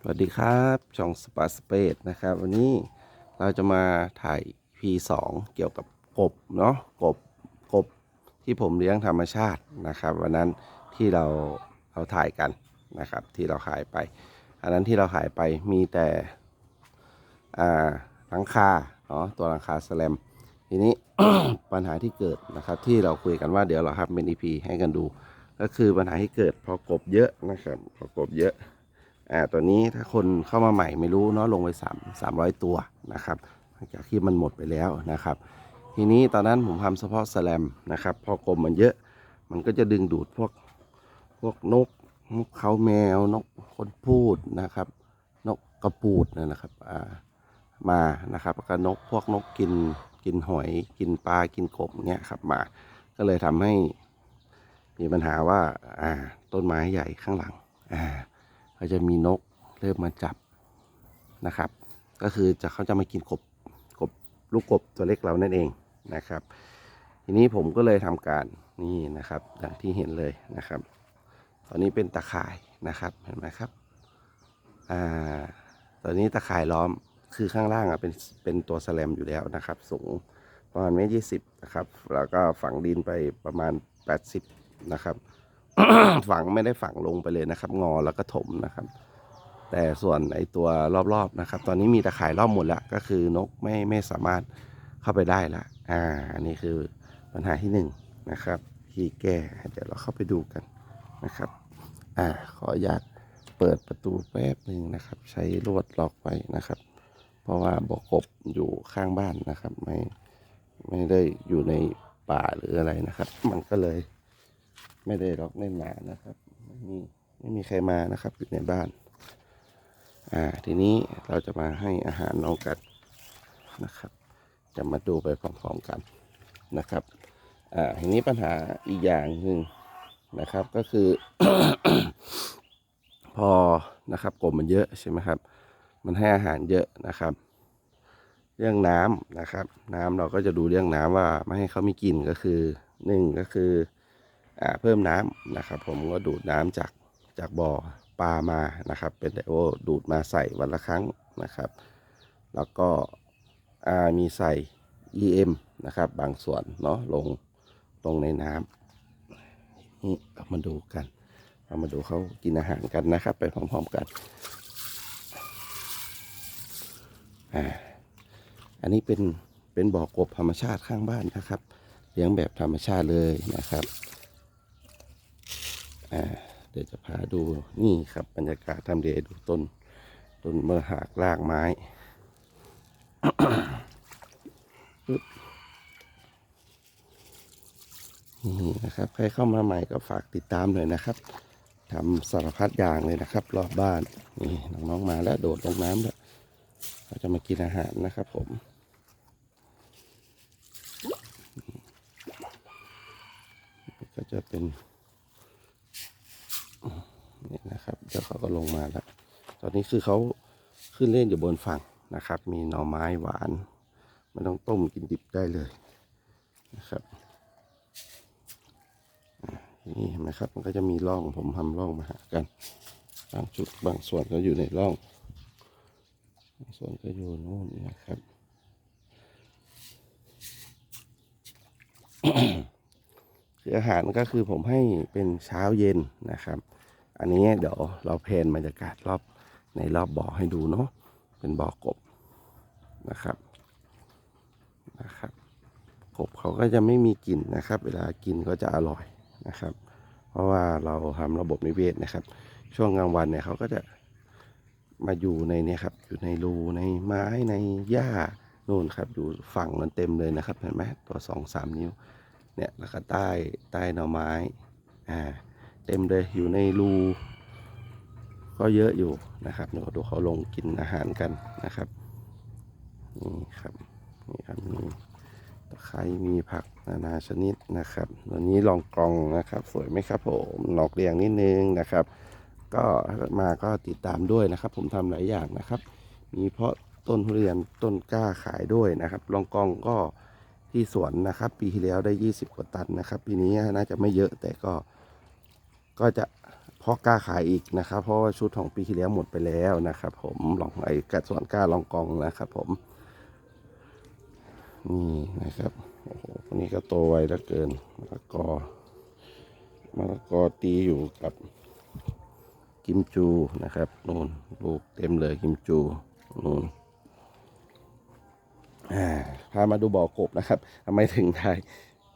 สวัสดีครับช่องสปาสเปดนะครับ วันนี้เราจะมาถ่าย P2 เกี่ยวกับกบเนาะกบกบที่ผมเลี้ยงธรรมชาตินะครับ วันนั้นที่เราเราถ่ายกันนะครับ ที่เราขายไป อันนั้นที่เราขายไปมีแต่อ่าหลังคาเนาะตัวหลังคาสแลมทีนี้ ปัญหาที่เกิดนะครับ ที่เราคุยกันว่าเดี๋ยวเราทำเป็น EP ให้กันดู ก็คือปัญหาที่เกิดพอกบเยอะนะครับพอกบเยอะ อ่าตัวนี้ถ้าคนเข้ามาใหม่ไม่รู้เนาะลงไปสามสามร้อยตัวนะครับหลังจากที่มันหมดไปแล้วนะครับ ทีนี้ตอนนั้นผมทำเฉพาะแสแลมนะครับ พอกลมมันเยอะมันก็จะดึงดูดพวกพวกนกนกเขาแมวนกคนพูดนะครับ นกกระปูดนะครับอ่ามานะครับก็นกพวกนกกินกินหอยกินปลากินกบเงี้ยครับมา ก็เลยทำให้มีปัญหาว่าอ่าต้นไม้ใหญ่ข้างหลังอ่า ก็จะมีนกเริ่มมาจับนะครับ ก็คือจะเขาจะมากินกบกบลูกกบตัวเล็กเรานั่นเองนะครับ ทีนี้ผมก็เลยทำการนี่นะครับอย่างที่เห็นเลยนะครับ ตอนนี้เป็นตะข่ายนะครับเห็นไหมครับอ่าตอนนี้ตะข่ายล้อมคือข้างล่างอะเป็นเป็นตัวแสลมอยู่แล้วนะครับ สูงประมาณเมตรยี่สิบนะครับ แล้วก็ฝังดินไปประมาณ 80 นะครับ ฝังไม่ได้ฝังลงไปเลยนะครับ งอแล้วก็ถมนะครับ แต่ส่วนไอตัวรอบๆนะครับ ตอนนี้มีตะข่ายรอบหมดแล้วก็คือนกไม่ไม่สามารถเข้าไปได้ละอ่าอันนี้คือปัญหาที่หนึ่งนะครับที่แก้เดี๋ยวเราเข้าไปดูกันนะครับ อ่าขออนุญาตเปิดประตูแป๊บหนึ่งนะครับ ใช้ลวดล็อกไว้นะครับ เพราะว่าบ่อกบอยู่ข้างบ้านนะครับ ไม่ไม่ได้อยู่ในป่าหรืออะไรนะครับ มันก็เลย ไม่ได้ล็อกแน่นหนานะครับไม่มีไม่มีใครมานะครับอยู่ในบ้าน อ่าทีนี้เราจะมาให้อาหารน้องกันนะครับ จะมาดูไปพร้อมๆกันนะครับ อ่าทีนี้ปัญหาอีกอย่างหนึ่งนะครับก็คือ พอนะครับกบมันเยอะใช่ไหมครับ มันให้อาหารเยอะนะครับ เรื่องน้ำนะครับ น้ำเราก็จะดูเรื่องน้ำว่าไม่ให้เขามีกลิ่นก็คือหนึ่งก็คือ เพิ่มน้ำนะครับ ผมก็ดูดน้ำจากจากบ่อปลามานะครับ เป็นไดโอดูดมาใส่วันละครั้งนะครับ แล้วก็มีใส่ EM นะครับ บางส่วนเนาะลงลงในน้ำนี่เรามาดูกันเรามาดูเขากินอาหารกันนะครับ ไปพร้อมๆกันอ่าอันนี้เป็นเป็นบ่อกบธรรมชาติข้างบ้านนะครับ เลี้ยงแบบธรรมชาติเลยนะครับ อ่าเดี๋ยวจะพาดูนี่ครับบรรยากาศทำเดดูต้นต้นเมื่อหากรากไม้นี่นะครับใครเข้ามาใหม่ก็ฝากติดตามหน่อยนะครับทำสารพัดอย่างเลยนะครับ รอบบ้านนี่น้องๆมาแล้วโดดลงน้ำแล้วเขาจะมากินอาหารนะครับผมก็จะเป็น นี่นะครับเดี๋ยวเขาก็ลงมาแล้ว ตอนนี้คือเขาขึ้นเล่นอยู่บนฝั่งนะครับ มีหน่อไม้หวานไม่ต้องต้มกินดิบได้เลยนะครับอ่าทีนี่เห็นไหมครับ มันก็จะมีร่องผมทำร่องมาหากัน บางจุดบางส่วนก็อยู่ในร่องบางส่วนก็อยู่โน่นนะครับคืออาหารก็คือผมให้เป็นเช้าเย็นนะครับ อันนี้เดี๋ยวเราเพนบรรยากาศรอบในรอบบ่อให้ดูเนาะเป็นบ่อกบนะครับนะครับกบเขาก็จะไม่มีกลิ่นนะครับ เวลากินก็จะอร่อยนะครับ เพราะว่าเราทำระบบนิเวศนะครับ ช่วงกลางวันเนี่ยเขาก็จะมาอยู่ในเนี่ยครับอยู่ในรูในไม้ในหญ้านู่นครับอยู่ฝั่งนั้นเต็มเลยนะครับเห็นไหมตัวสองสามนิ้วเนี่ยแล้วก็ใต้ใต้หน่อไม้อ่า เต็มเลยอยู่ในรูก็เยอะอยู่นะครับเดี๋ยวดูเขาลงกินอาหารกันนะครับนี่ครับนี่ครับมีตะไคร้มีผักนานาชนิดนะครับวันนี้ลองกรองนะครับ สวยไหมครับผมนอกเรียงนิดนึงนะครับ ก็มาก็ติดตามด้วยนะครับ ผมทำหลายอย่างนะครับ มีเพาะต้นทุเรียนต้นกล้าขายด้วยนะครับ ลองกองก็ที่สวนนะครับ ปีที่แล้วได้ 20 กว่าตันนะครับ ปีนี้น่าจะไม่เยอะแต่ก็ ก็จะพเพาะกล้าขายอีกนะครับ เพราะว่าชุดของปีที่แล้วหมดไปแล้วนะครับ ผมลองไอ้กัดส่วนกล้าลองกองนะครับ ผมนี่นะครับโอ้โหนี้ก็โตไวเหลือเกินมะละกอมะละกอตีอยู่กับกิมจูนะครับนู่นลูกเต็มเลยกิมจูนู่นพามาดูบ่อกบนะครับทำไมถึงไทย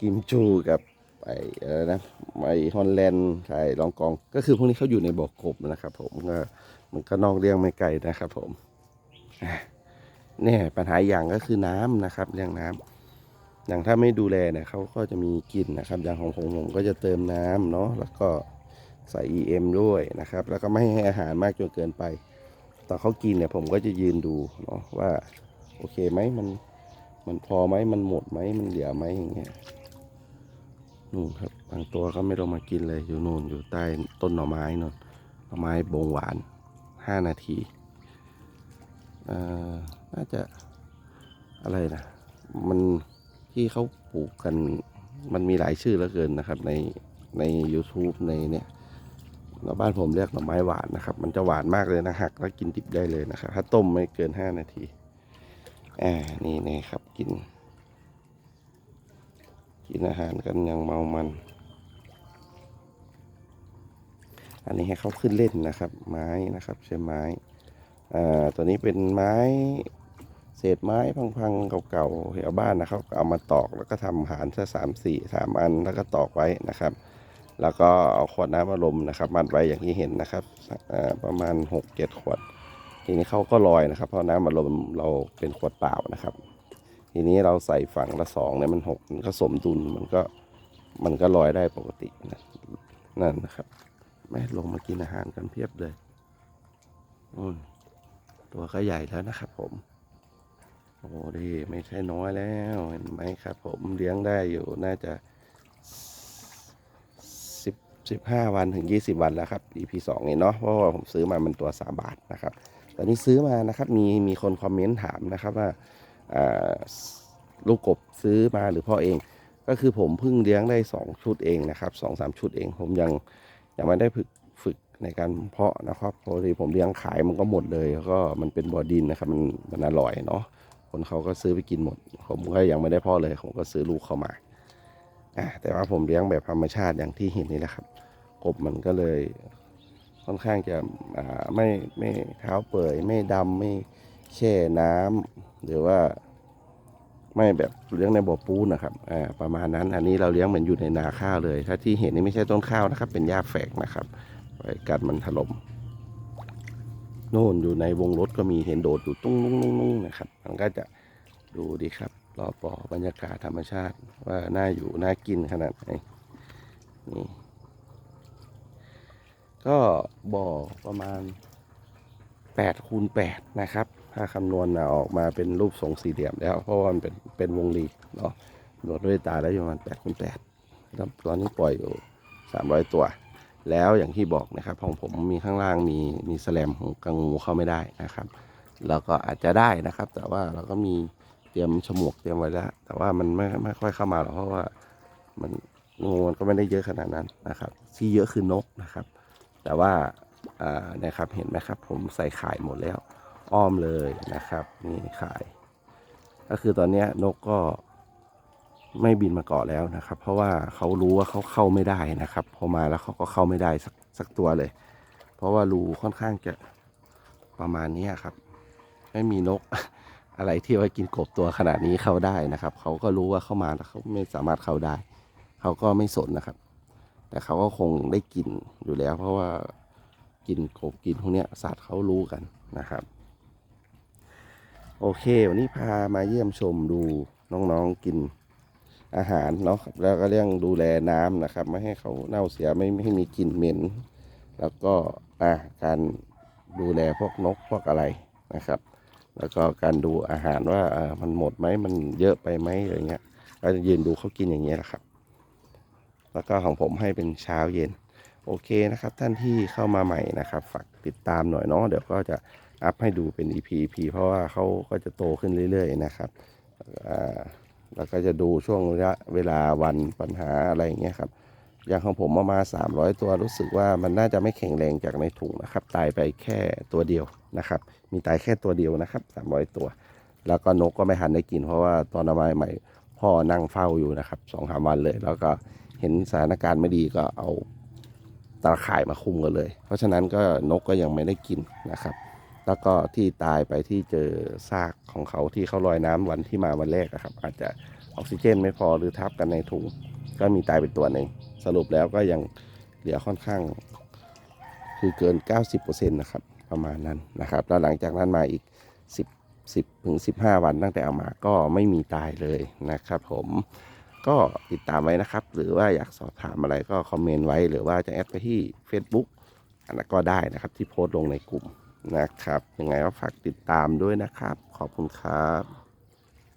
กิมจูกับ ไออะไรนะไอฮอลแลนด์ไอ้ลองกอง ก็คือพวกนี้เขาอยู่ในบ่อกบนะครับ ผมก็มันก็นอกเรื่องไม่ไกลนะครับ ผมเนี่ยปัญหาอย่างก็คือน้ำนะครับเรื่องน้ำอย่างถ้าไม่ดูแลเนี่ยเขาก็จะมีกลิ่นนะครับ อย่างของผมผมก็จะเติมน้ำเนาะแล้วก็ใส่ EM ด้วยนะครับ แล้วก็ไม่ให้อาหารมากจนเกินไปตอนเขากินเนี่ยผมก็จะยืนดูเนาะว่า โอเคไหมมันมันพอไหมมันหมดไหมมันเหลือไหมอย่างเงี้ย นู่นครับบางตัวก็ไม่ลงมากินเลยอยู่นู่นอยู่ใต้ต้นหน่อไม้นู่นหน่อไม้บงหวานห้านาทีอ่อน่าจะอะไรนะมันที่เขาปลูกกันมันมีหลายชื่อเหลือเกินนะครับ ในใน YouTube ในเนี่ยแล้วบ้านผมเรียกหน่อไม้หวานนะครับ มันจะหวานมากเลยนะหักแล้วกินดิบได้เลยนะครับ ถ้าต้มไม่เกิน5นาทีอ่านี่นี่ครับกิน กินอาหารกันอย่างเมามัน อันนี้ให้เขาขึ้นเล่นนะครับ ไม้นะครับใช้ไม้อ่าตัวนี้เป็นไม้เศษไม้พังๆเก่าๆแถวบ้านนะครับเอามาตอกแล้วก็ทำหารซะสามสี่สามอันแล้วก็ตอกไว้นะครับ แล้วก็เอาขวดน้ำอารมณ์นะครับ มัดไว้อย่างที่เห็นนะครับอ่าประมาณหกเจ็ดขวด ทีนี้เขาก็ลอยนะครับ เพราะน้ำอารมณ์เราเป็นขวดเปล่านะครับ ทีนี้เราใส่ฝั่งละสองเนี่ยมันหกมันก็สมดุลมันก็มันก็ลอยได้ปกตินะนั่นนะครับ แม่ลงมากินอาหารกันเพียบเลยอืมตัวก็ใหญ่แล้วนะครับผม โอ้โหดีไม่ใช่น้อยแล้วเห็นไหมครับ ผมเลี้ยงได้อยู่น่าจะสิบสิบห้าวันถึงยี่สิบวันแล้วครับ EP สองนี่เนาะเพราะว่าผมซื้อมามันตัวสามบาทนะครับ ตอนนี้ซื้อมานะครับ มีมีคนคอมเมนต์ถามนะครับว่า ลูกกบซื้อมาหรือพ่อเอง ก็คือผมเพิ่งเลี้ยงได้สองชุดเองนะครับสองสามชุดเอง ผมยังยังไม่ได้ฝึกฝึกในการเพาะนะครับพอดีผมเลี้ยงขายมันก็หมดเลยแล้วก็มันเป็นบ่อดินนะครับมันมันอร่อยเนาะคนเขาก็ซื้อไปกินหมด ผมก็ยังไม่ได้เพ่อเลยผมก็ซื้อลูกเข้ามาอะแต่ว่าผมเลี้ยงแบบธรรมชาติอย่างที่เห็นนี่แหละครับ กบมันก็เลยค่อนข้างจะอ่าไม่ไม่เท้าเปื่อยไม่ดำไม่ แช่น้ำหรือว่า ไม่แบบเลี้ยงในบ่อปูนนะครับอ่าประมาณนั้น อันนี้เราเลี้ยงเหมือนอยู่ในนาข้าวเลย ถ้าที่เห็นนี่ไม่ใช่ต้นข้าวนะครับ เป็นหญ้าแฝกนะครับไว้กัดมันถล่มโน่นอยู่ในวงรถก็มีเห็นโดดอยู่ตุ้งนุ่งนุ่งนุ่งนะครับ มันก็จะดูดีครับรอบบ่อบรรยากาศธรรมชาติ ว่าน่าอยู่น่ากินขนาดไหนนี่ก็บ่อประมาณ8คูณ8นะครับ ถ้าคำนวณนะออกมาเป็นรูปทรงสี่เหลี่ยมแล้ว เพราะว่ามันเป็นเป็นวงรีเนาะหนวดด้วยตาแล้วอยู่ประมาณ8คูณแล้วตอนนี้ปล่อยอยู่300ตัว แล้วอย่างที่บอกนะครับของผมมีข้างล่างมีมีแสลมของกังงูเข้าไม่ได้นะครับแล้วก็อาจจะได้นะครับ แต่ว่าเราก็มีเตรียมฉมวกเตรียมไว้แล้ว แต่ว่ามันไม่ไม่ค่อยเข้ามาหรอกเพราะว่ามันงูมันก็ไม่ได้เยอะขนาดนั้นนะครับ ที่เยอะคือนกนะครับ แต่ว่าอ่านะครับเห็นไหมครับ ผมใส่ข่ายหมดแล้ว อ้อมเลยนะครับ นี่ขาย ก็คือตอนนี้นกก็ไม่บินมาเกาะแล้วนะครับ เพราะว่าเขารู้ว่าเขาเข้าไม่ได้นะครับ พอมาแล้วเขาก็เข้าไม่ได้สักสักตัวเลย เพราะว่ารูค่อนข้างจะประมาณนี้ครับ ไม่มีนกอะไรที่ว่ากินกบตัวขนาดนี้เข้าได้นะครับ เขาก็รู้ว่าเข้ามาแล้วเขาไม่สามารถเข้าได้ เขาก็ไม่สนนะครับ แต่เขาก็คงได้กินอยู่แล้ว เพราะว่ากินกบกินพวกนี้สัตว์เขารู้กันนะครับ โอเค วันนี้พามาเยี่ยมชมดูน้องๆกินอาหารเนาะแล้วก็เรื่องดูแลน้ำนะครับ ไม่ให้เขาเน่าเสียไม่ไม่ให้มีกลิ่นเหม็น แล้วก็อะการดูแลพวกนกพวกอะไรนะครับ แล้วก็การดูอาหารว่าอ่ามันหมดไหมมันเยอะไปไหมอะไรเงี้ยก็จะยืนดูเขากินอย่างเงี้ยแหละครับ แล้วก็ของผมให้เป็นเช้าเย็น โอเคนะครับ ท่านที่เข้ามาใหม่นะครับ ฝากติดตามหน่อยเนาะเดี๋ยวก็จะ อัพให้ดูเป็น EP EP เพราะว่าเขาก็จะโตขึ้นเรื่อยๆนะครับแล้วก็จะดูช่วงระยะเวลาวันปัญหาอะไรอย่างเงี้ยครับอย่างของผมเอามา 300 ตัวรู้สึกว่ามันน่าจะไม่แข็งแรงจากในถุงนะครับ ตายไปแค่ตัวเดียวนะครับ มีตายแค่ตัวเดียวนะครับ 300 ตัว แล้วก็นกก็ไม่ทันได้กิน เพราะว่าตอนเอามาใหม่พ่อนั่งเฝ้าอยู่นะครับสองสามวันเลย แล้วก็เห็นสถานการณ์ไม่ดีก็เอาตาข่ายมาคุมกันเลย เพราะฉะนั้นก็นกก็ยังไม่ได้กินนะครับ แล้วก็ที่ตายไปที่เจอซากของเขาที่เขาลอยน้ำวันที่มาวันแรกอะครับ อาจจะออกซิเจนไม่พอหรือทับกันในถุง ก็มีตายไปตัวหนึ่งสรุปแล้วก็ยังเหลือค่อนข้าง คือเกิน 90%นะครับประมาณนั้นนะครับ แล้วหลังจากนั้นมาอีก 10 10ถึง15 วันตั้งแต่เอามาก็ไม่มีตายเลยนะครับผมก็ติดตามไว้นะครับ หรือว่าอยากสอบถามอะไรก็คอมเมนต์ไว้ หรือว่าจะแอดไปที่ Facebook อันนั้นก็ได้นะครับที่โพสต์ลงในกลุ่ม นะครับยังไงก็ฝากติดตามด้วยนะครับ ขอบคุณครับ